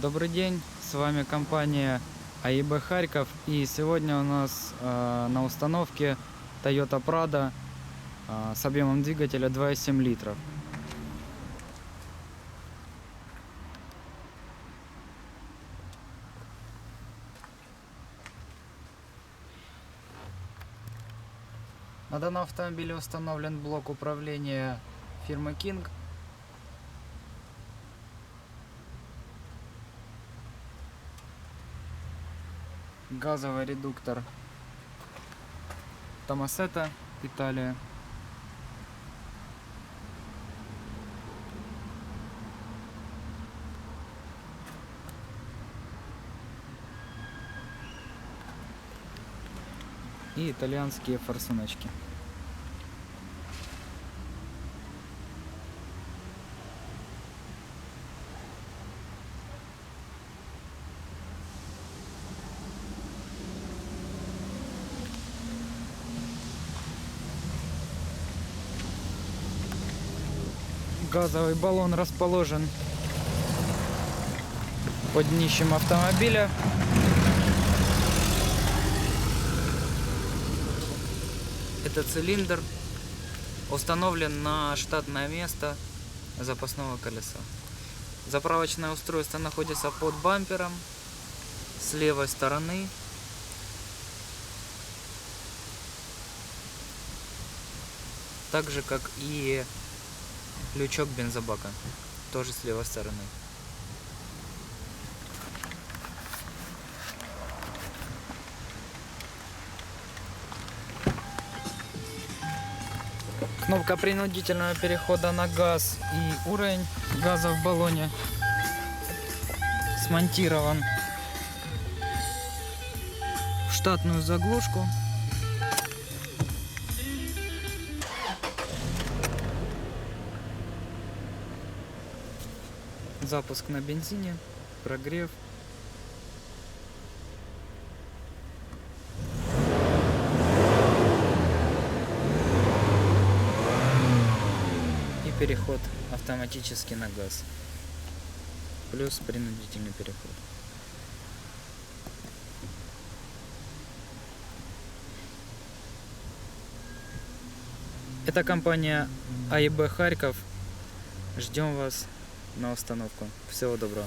Добрый день, с вами компания АИБ Харьков и сегодня у нас э, на установке Toyota Prado э, с объемом двигателя 2,7 литров. На данном автомобиле установлен блок управления фирмы King газовый редуктор Томасета, Италия. И итальянские форсуночки. Газовый баллон расположен под днищем автомобиля. Это цилиндр установлен на штатное место запасного колеса. Заправочное устройство находится под бампером с левой стороны. Так же как и лючок бензобака. Тоже с левой стороны. Кнопка принудительного перехода на газ и уровень газа в баллоне смонтирован штатную заглушку. Запуск на бензине, прогрев. И переход автоматически на газ. Плюс принудительный переход. Это компания АИБ Харьков. Ждем вас на установку. Всего доброго.